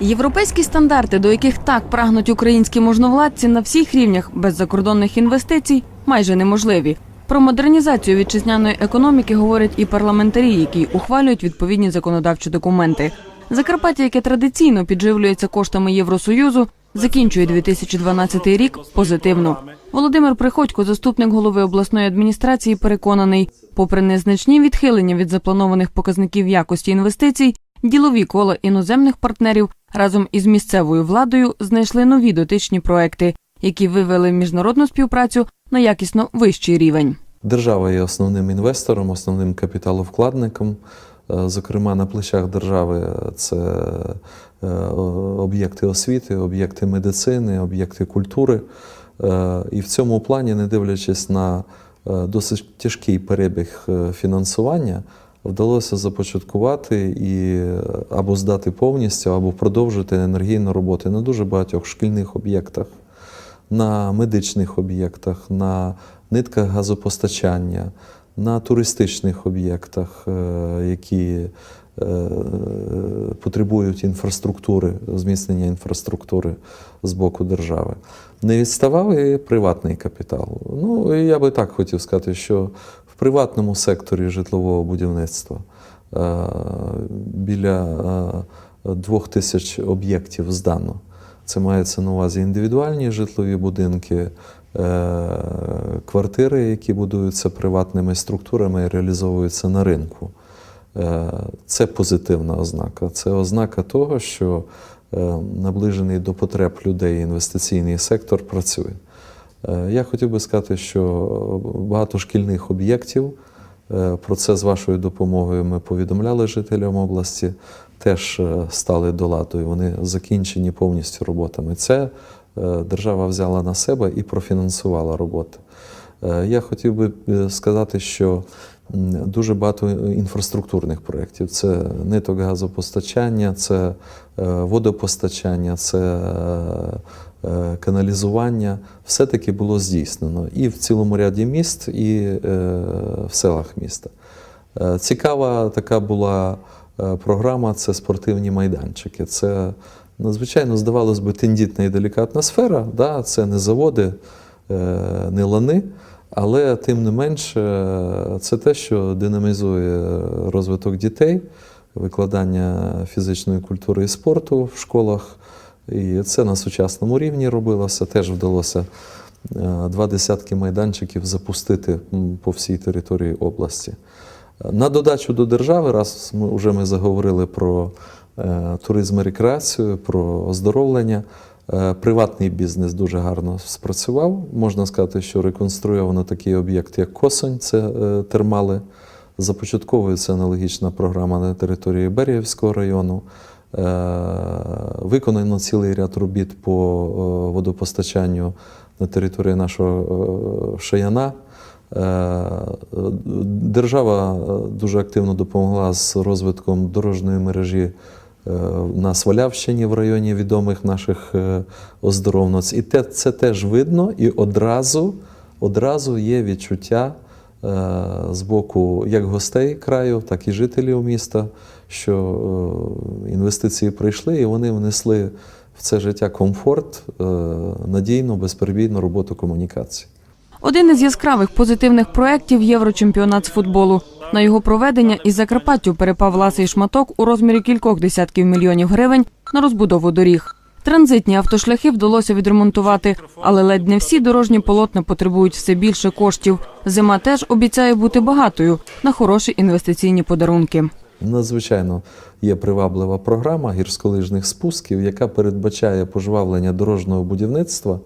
Європейські стандарти, до яких так прагнуть українські можновладці на всіх рівнях без закордонних інвестицій, майже неможливі. Про модернізацію вітчизняної економіки говорять і парламентарі, які ухвалюють відповідні законодавчі документи. Закарпаття, яке традиційно підживлюється коштами Євросоюзу, закінчує 2012 рік позитивно. Володимир Приходько, заступник голови обласної адміністрації, переконаний, попри незначні відхилення від запланованих показників якості інвестицій, ділові кола іноземних партнерів разом із місцевою владою знайшли нові дотичні проекти, які вивели міжнародну співпрацю на якісно вищий рівень. Держава є основним інвестором, основним капіталовкладником. Е, Зокрема, на плечах держави це е, об'єкти освіти, об'єкти медицини, об'єкти культури. Е, І в цьому плані, не дивлячись на досить тяжкий перебіг фінансування, вдалося започаткувати і або здати повністю, або продовжити енергійну роботу на дуже багатьох шкільних об'єктах на медичних об'єктах, на нитках газопостачання, на туристичних об'єктах, е, які е, потребують інфраструктури, зміцнення інфраструктури з боку держави. Не відставав і приватний капітал. Ну, я би так хотів сказати, що приватному секторі житлового будівництва е, біля е, двох тисяч об'єктів здано. Це мається на увазі індивідуальні житлові будинки, е, квартири, які будуються приватними структурами і реалізовуються на ринку. Це позитивна ознака. Це ознака того, що наближений до потреб людей інвестиційний сектор працює. Е, Я хотів би сказати, що багато шкільних об'єктів. Е, Про це з вашою допомогою ми повідомляли жителям області, теж е, стали до ладу, і вони закінчені повністю роботами. Це держава взяла на себе і профінансувала роботи. Я хотів би сказати, що дуже багато інфраструктурних проєктів. Це ниток газопостачання, це водопостачання, це каналізування. Все-таки було здійснено і в цілому ряді міст, і е, в селах міста. Е, Цікава така була е, програма це спортивні майданчики. Це надзвичайно, здавалось би, тендітна і делікатна сфера. Да? Це не заводи, е, не лани, але тим не менш, е, це те, що динамізує розвиток дітей, викладання фізичної культури і спорту в школах. І це на сучасному рівні робилося. Теж вдалося е, два десятки майданчиків запустити по всій території області. На додачу до держави, раз ми вже ми заговорили про е, туризм і рекреацію, про оздоровлення. е, Приватний бізнес дуже гарно спрацював. Можна сказати, що реконструйовано такий об'єкт, як Косонь, це термали. Започатковується аналогічна програма на території Беріївського району. Е, Виконано цілий ряд робіт по е, водопостачанню на території нашого е, Шаяна. Держава дуже активно допомогла з розвитком дорожньої мережі на Свалявщині в районі відомих наших оздоровниць. І це теж видно, і одразу, одразу є відчуття з боку як гостей краю, так і жителів міста, що е, інвестиції прийшли і вони внесли в це життя комфорт, е, надійну, безперебійну роботу комунікації. Один із яскравих позитивних проєктів Єврочемпіонат з футболу. На його проведення із Закарпаттю перепав ласий шматок у розмірі кількох десятків мільйонів гривень на розбудову доріг. Транзитні автошляхи вдалося відремонтувати, але ледь не всі дорожні полотна потребують все більше коштів. Зима теж обіцяє бути багатою на хороші інвестиційні подарунки. Надзвичайно є приваблива програма гірськолижних спусків, яка передбачає пожвавлення дорожнього будівництва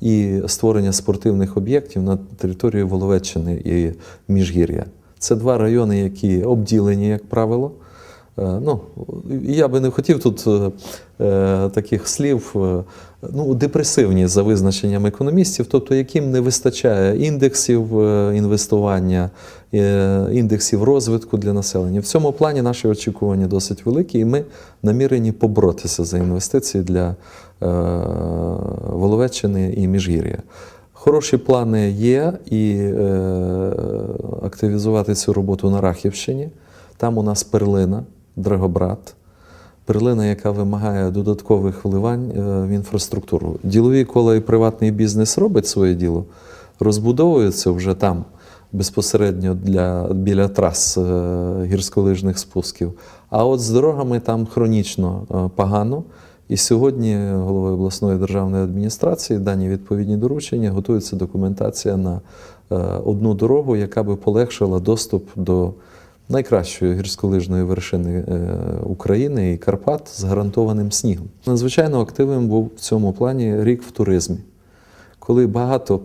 і створення спортивних об'єктів на території Воловеччини і Міжгір'я. Це два райони, які обділені, як правило. Е, Ну, я би не хотів тут е, е, таких слів, ну, депресивні за визначенням економістів, тобто яким не вистачає індексів інвестування, індексів розвитку для населення. В цьому плані наші очікування досить великі, і ми намірені поборотися за інвестиції для Воловеччини і Міжгір'я. Хороші плани є і активізувати цю роботу на Рахівщині. Там у нас перлина, Драгобрат. перлина, яка вимагає додаткових вливань е, в інфраструктуру. Ділові кола і приватний бізнес робить своє діло, розбудовуються вже там безпосередньо для, біля трас е, гірськолижних спусків. А от з дорогами там хронічно е, погано. І сьогодні головою обласної державної адміністрації дані відповідні доручення готується документація на одну дорогу, яка би полегшила доступ до найкращої гірськолижної вершини е, України і Карпат з гарантованим снігом. Надзвичайно активним був в цьому плані рік в туризмі, коли багато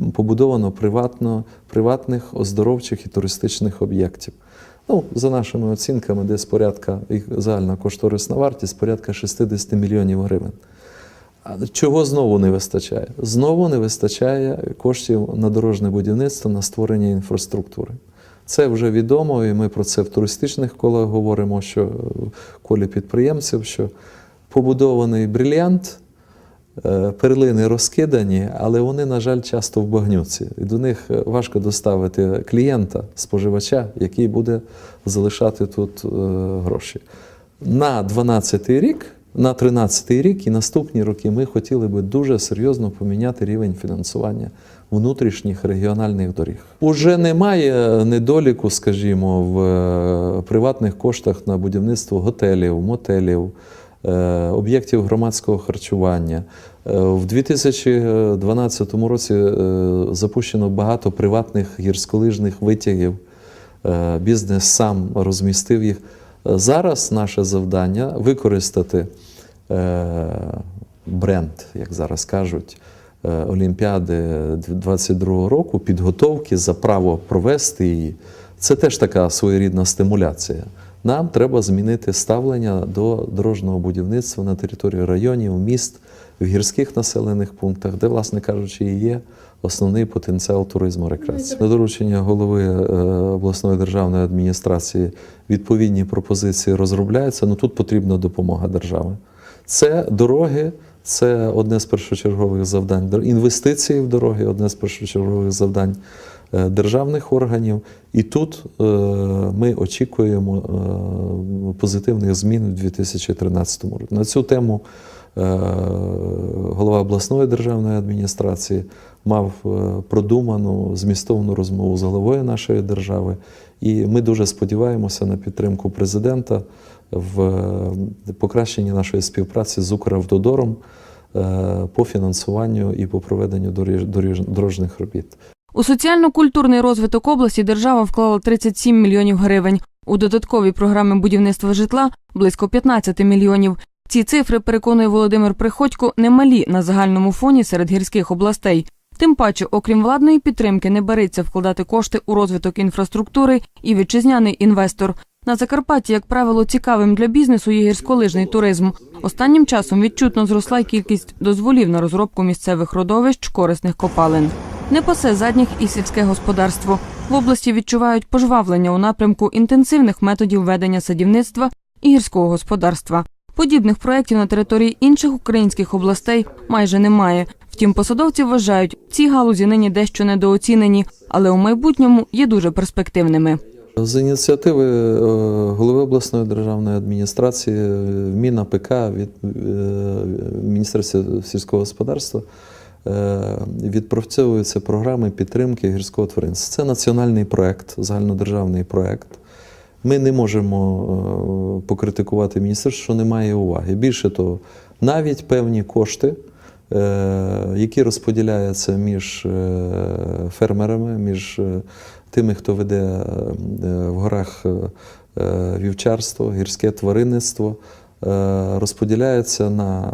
е, побудовано приватно, приватних оздоровчих і туристичних об'єктів. Ну, за нашими оцінками, десь порядка їх загальна кошторисна вартість порядка 60 мільйонів гривень. Чого знову не вистачає? Знову не вистачає коштів на дорожне будівництво, на створення інфраструктури. Це вже відомо, і ми про це в туристичних колах говоримо, що в колі підприємців, що побудований брильянт, е, перлини розкидані, але вони, на жаль, часто в багнюці. І до них е, важко доставити клієнта, споживача, який буде залишати тут е, гроші. На 12 рік, на 13 рік і наступні роки ми хотіли би дуже серйозно поміняти рівень фінансування внутрішніх регіональних доріг. Уже немає недоліку, скажімо, в е, приватних коштах на будівництво готелів, мотелів, е, об'єктів громадського харчування. Е, В 2012 році запущено багато приватних гірськолижних витягів. Бізнес сам розмістив їх. Зараз наше завдання використати е, бренд, як зараз кажуть, е, Олімпіади 22 року, підготовки за право провести її. Це теж така своєрідна стимуляція. Нам треба змінити ставлення до дорожнього будівництва на території районів, міст, в гірських населених пунктах, де, власне кажучи, і є основний потенціал туризму рекреації. На доручення голови е, обласної державної адміністрації відповідні пропозиції розробляються. Ну тут потрібна допомога держави. Це дороги, це одне з першочергових завдань. Інвестиції в дороги одне з першочергових завдань е, державних органів. І тут е, ми очікуємо позитивних змін у 2013 році. На цю тему голова обласної державної адміністрації мав е, продуману змістовну розмову з головою нашої держави. І ми дуже сподіваємося на підтримку президента в е, покращенні нашої співпраці з Укравтодором е, по фінансуванню і по проведенню дорожніх робіт. У соціально-культурний розвиток області держава вклала 37 мільйонів гривень. У додаткові програми будівництва житла близько 15 мільйонів. Ці цифри, переконує Володимир Приходько, немалі на загальному фоні серед гірських областей. Тим паче, окрім владної підтримки, не береться вкладати кошти у розвиток інфраструктури і вітчизняний інвестор. На Закарпатті, як правило, цікавим для бізнесу є гірськолижний туризм. Останнім часом відчутно зросла кількість дозволів на розробку місцевих родовищ корисних копалин. Не пасе задніх і сільське господарство. В області відчувають пожвавлення у напрямку інтенсивних методів ведення садівництва і гірського господарства. Подібних проєктів на території інших українських областей майже немає. Втім, посадовці вважають, ці галузі нині дещо недооцінені, але у майбутньому є дуже перспективними. З ініціативи е, голови обласної державної адміністрації е, Міна ПК від е, Міністерства сільського господарства відпрацьовуються програми підтримки гірського тваринства. Це національний проект, загальнодержавний проект. Ми не можемо е, покритикувати міністерство, що немає уваги. Більше того, навіть певні кошти, е, які розподіляються між е, фермерами, між тими, хто веде в горах вівчарство, гірське тваринництво, розподіляються на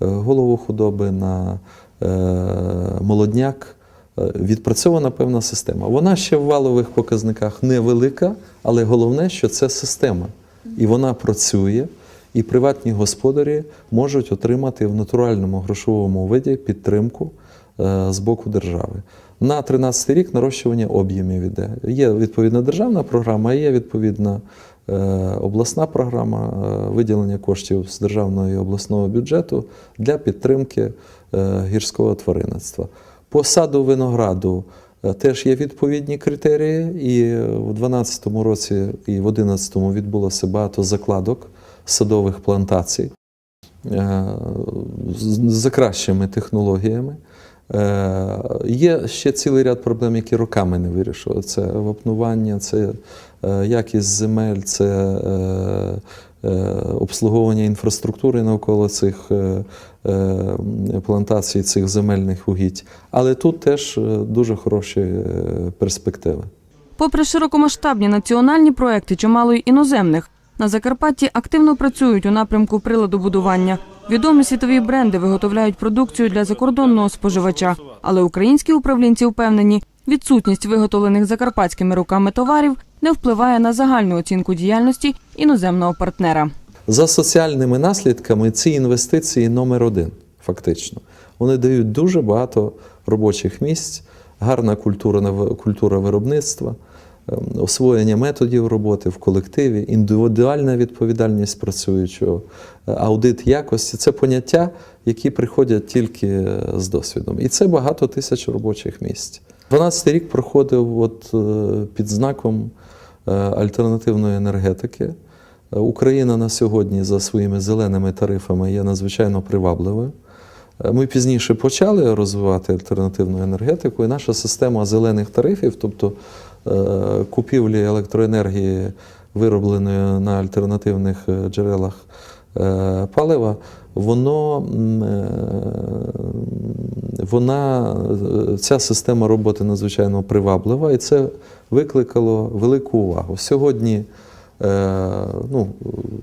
голову худоби, на молодняк. Е, Відпрацьована певна система. Вона ще в валових показниках невелика, але головне, що це система. І вона працює, і приватні господарі можуть отримати в натуральному грошовому виді підтримку е, з боку держави. На 13 рік нарощування об'ємів іде. Є відповідна державна програма, є відповідна е, обласна програма виділення коштів з державного і обласного бюджету для підтримки гірського тваринництва. По саду винограду е, теж є відповідні критерії, і в 2012 році і в 2011 відбулося багато закладок садових плантацій е, з- кращими технологіями. Е, Є ще цілий ряд проблем, які роками не вирішили. Це вапнування, це е, якість земель, це е, е, обслуговування інфраструктури навколо цих е, е, плантацій, цих земельних угідь. Але тут теж е, дуже хороші е, перспективи. Попри широкомасштабні національні проекти, чимало й іноземних, на Закарпатті активно працюють у напрямку приладобудування. Відомі світові бренди виготовляють продукцію для закордонного споживача, але українські управлінці впевнені, відсутність виготовлених закарпатськими руками товарів не впливає на загальну оцінку діяльності іноземного партнера. За соціальними наслідками ці інвестиції номер один, фактично. Вони дають дуже багато робочих місць, гарна культура, культура виробництва, ем, освоєння методів роботи в колективі, індивідуальна відповідальність працюючого, е, аудит якості це поняття, які приходять тільки е, з досвідом. І це багато тисяч робочих місць. 12 рік проходив от, е, під знаком альтернативної енергетики. Е, Україна на сьогодні за своїми зеленими тарифами є надзвичайно привабливою. Е, Ми пізніше почали розвивати альтернативну енергетику, і наша система зелених тарифів, тобто е, купівлі електроенергії, виробленої на альтернативних е, джерелах е, палива, воно, е, вона, е, ця система роботи надзвичайно приваблива, і це викликало велику увагу. Сьогодні е, ну,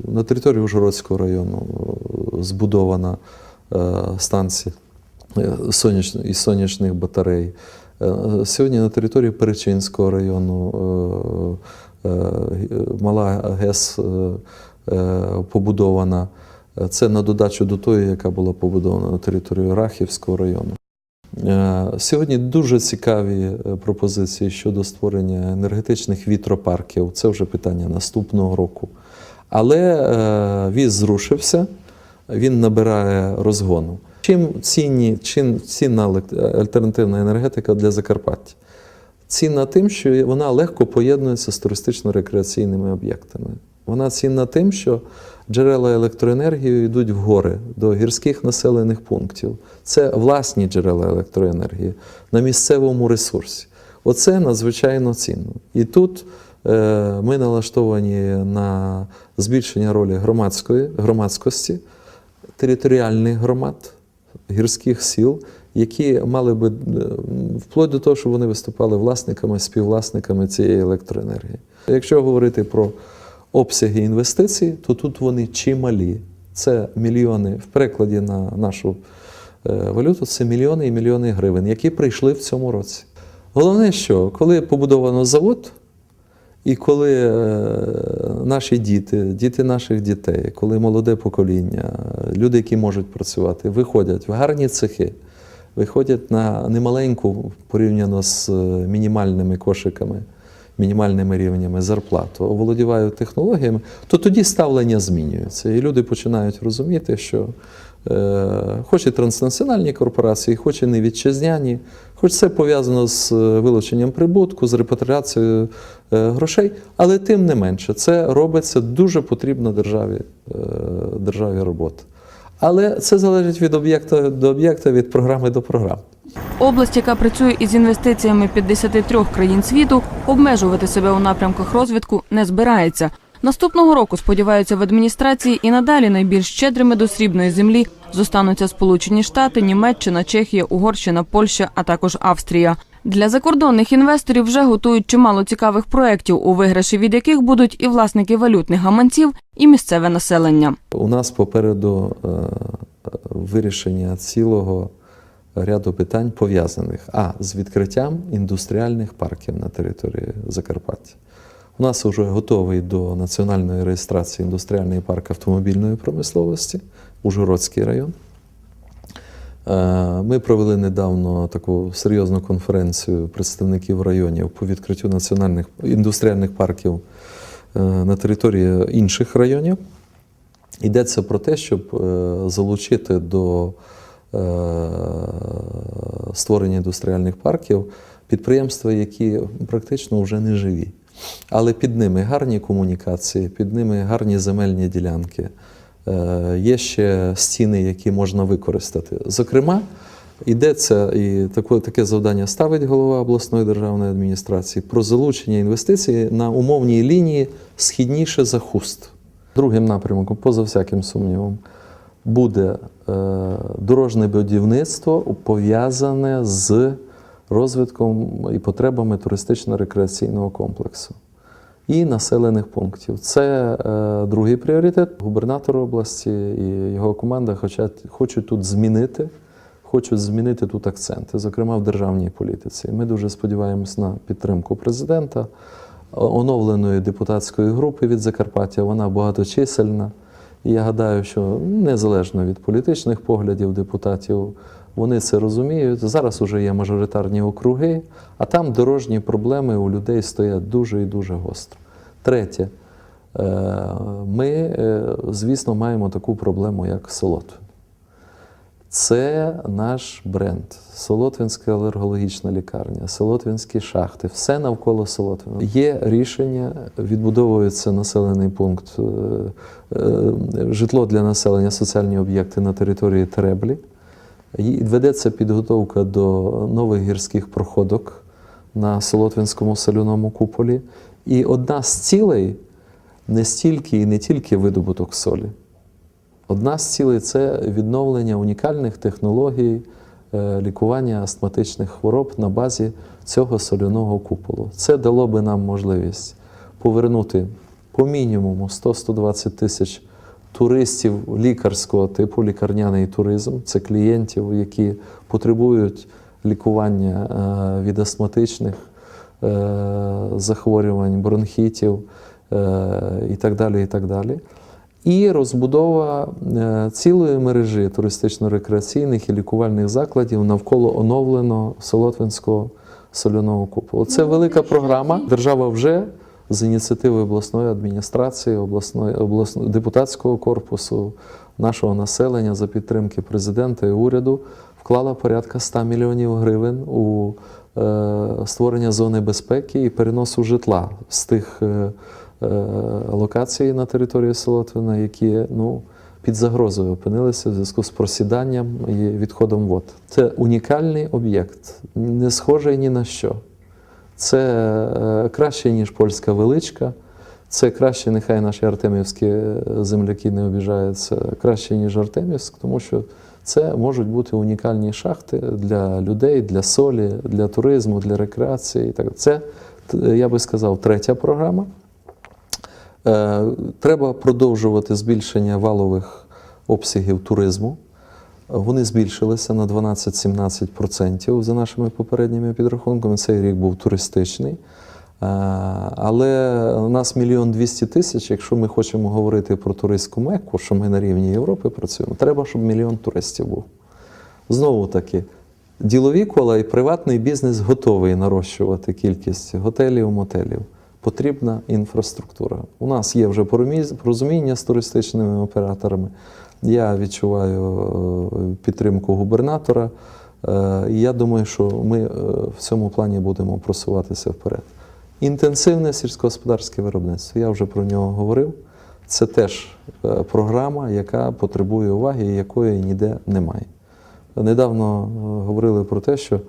на території Ужгородського району збудована станція із сонячних батарей. Сьогодні на території Перечинського району мала ГЕС побудована. Е, Це на додачу до тої, яка була побудована на території Рахівського району. Е, Сьогодні дуже цікаві е, пропозиції щодо створення енергетичних вітропарків. Це вже питання наступного року. Але віз зрушився, він набирає розгону. Чим цінні, чим цінна альтернативна енергетика для Закарпаття? Цінна тим, що вона легко поєднується з туристично-рекреаційними об'єктами. Вона цінна тим, що джерела електроенергії йдуть в гори до гірських населених пунктів. Це власні джерела електроенергії на місцевому ресурсі. Оце надзвичайно цінно. І тут е, ми налаштовані на збільшення ролі громадської, громадськості, територіальних громад, гірських сіл, які мали би е, вплоть до того, щоб вони виступали власниками, співвласниками цієї електроенергії. Якщо говорити про обсяги інвестицій, то тут вони чималі. Це мільйони в перекладі на нашу е, валюту, це мільйони і мільйони гривень, які прийшли в цьому році. Головне, що коли побудовано завод, і коли е, наші діти, діти наших дітей, коли молоде покоління, люди, які можуть працювати, виходять в гарні цехи, виходять на немаленьку порівняно з е, мінімальними кошиками, мінімальними рівнями зарплату, оволодівають технологіями, то тоді ставлення змінюється. І люди починають розуміти, що е, хоч і транснаціональні корпорації, хоч і не вітчизняні, хоч це пов'язано з е, вилученням прибутку, з репатріацією е, грошей, але тим не менше, це робиться дуже потрібна державі, державі робота. Але це залежить від об'єкта до об'єкта, від програми до програми. Область, яка працює із інвестиціями 53 країн світу, обмежувати себе у напрямках розвитку не збирається. Наступного року сподіваються в адміністрації і надалі найбільш щедрими до срібної землі зостануться Сполучені Штати, Німеччина, Чехія, Угорщина, Польща, а також Австрія. Для закордонних інвесторів вже готують чимало цікавих проєктів, у виграші від яких будуть і власники валютних гаманців, і місцеве населення. У нас попереду е, вирішення цілого ряду питань пов'язаних а з відкриттям індустріальних парків на території Закарпаття. У нас вже готовий до національної реєстрації індустріальний парк автомобільної промисловості, Ужгородський район. Е, Ми провели недавно таку серйозну конференцію представників районів по відкриттю національних індустріальних парків е, на території інших районів. Йдеться про те, щоб е, залучити до створення індустріальних парків, підприємства, які практично вже не живі. Але під ними гарні комунікації, під ними гарні земельні ділянки. Е, Є ще стіни, які можна використати. Зокрема, йдеться і таке, таке завдання ставить голова обласної державної адміністрації про залучення інвестицій на умовній лінії східніше за хуст. Другим напрямком, поза всяким сумнівом, буде е, дорожне будівництво пов'язане з розвитком і потребами туристично-рекреаційного комплексу і населених пунктів. Це е, другий пріоритет. Губернатор області і його команда хочуть, тут змінити, хочуть змінити тут акценти, зокрема в державній політиці. Ми дуже сподіваємось на підтримку президента, оновленої депутатської групи від Закарпаття. Вона багаточисельна. І я гадаю, що незалежно від політичних поглядів депутатів, вони це розуміють. Зараз уже є мажоритарні округи, а там дорожні проблеми у людей стоять дуже і дуже гостро. Третє, е, ми, е, звісно, маємо таку проблему, як Солотвин. Це наш бренд. Солотвинська алергологічна лікарня, Солотвинські шахти, все навколо Солотвина. Є рішення, відбудовується населений пункт, е, е, житло для населення, соціальні об'єкти на території Тереблі. І Ведеться підготовка до нових гірських проходок на Солотвинському соляному куполі. І одна з цілей не стільки і не тільки видобуток солі. Одна з цілей це відновлення унікальних технологій е, лікування астматичних хвороб на базі цього соляного куполу. Це дало би нам можливість повернути по мінімуму 100-120 тисяч туристів лікарського типу, лікарняний туризм. Це клієнтів, які потребують лікування е, від астматичних е, захворювань, бронхітів і так далі. І так далі. І розбудова е, цілої мережі туристично-рекреаційних і лікувальних закладів навколо оновленого Солотвинського соляного куполу. Це велика програма. Держава вже з ініціативи обласної адміністрації, обласної, обласної депутатського корпусу, нашого населення за підтримки президента і уряду вклала порядка 100 мільйонів гривень у е, створення зони безпеки і переносу житла з тих. е, локації на території Солотвина, які ну, під загрозою опинилися в зв'язку з просіданням і відходом вод. Це унікальний об'єкт, не схожий ні на що. Це е, краще, ніж польська величка. Це краще, нехай наші артемівські земляки не обіжаються, краще, ніж Артемівськ, тому що це можуть бути унікальні шахти для людей, для солі, для туризму, для рекреації. Це, я би сказав, третя програма. Е, Треба продовжувати збільшення валових обсягів туризму. Вони збільшилися на 12-17% за нашими попередніми підрахунками. Цей рік був туристичний. Е, Але у нас мільйон двісті тисяч. Якщо ми хочемо говорити про туристську мекку, що ми на рівні Європи працюємо, треба, щоб мільйон туристів був. Знову таки, ділові кола і приватний бізнес готовий нарощувати кількість готелів, мотелів. Потрібна інфраструктура. У нас є вже порозуміння з туристичними операторами. Я відчуваю е, підтримку губернатора. Е, І я думаю, що ми е, в цьому плані будемо просуватися вперед. Інтенсивне сільськогосподарське виробництво. Я вже про нього говорив. Це теж програма, яка потребує уваги і якої ніде немає. Недавно говорили про те, що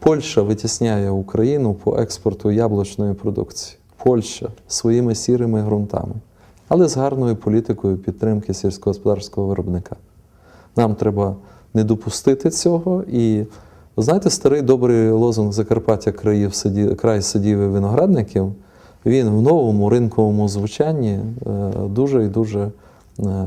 Польща витісняє Україну по експорту яблучної продукції. Польща своїми сірими ґрунтами, але з гарною політикою підтримки сільськогосподарського виробника. Нам треба не допустити цього. І знаєте, старий добрий лозунг Закарпаття країв край садів і виноградників. Він в новому ринковому звучанні е, дуже і дуже е,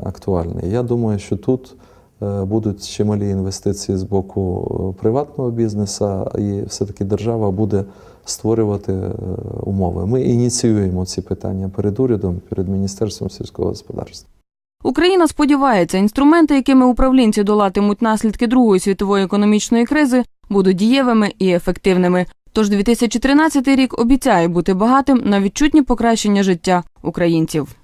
актуальний. Я думаю, що тут е, будуть чималі інвестиції з боку приватного бізнесу, і все-таки держава буде створювати е, умови. Ми ініціюємо ці питання перед урядом, перед Міністерством сільського господарства. Україна сподівається, інструменти, якими управлінці долатимуть наслідки Другої світової економічної кризи, будуть дієвими і ефективними. Тож 2013 рік обіцяє бути багатим на відчутні покращення життя українців.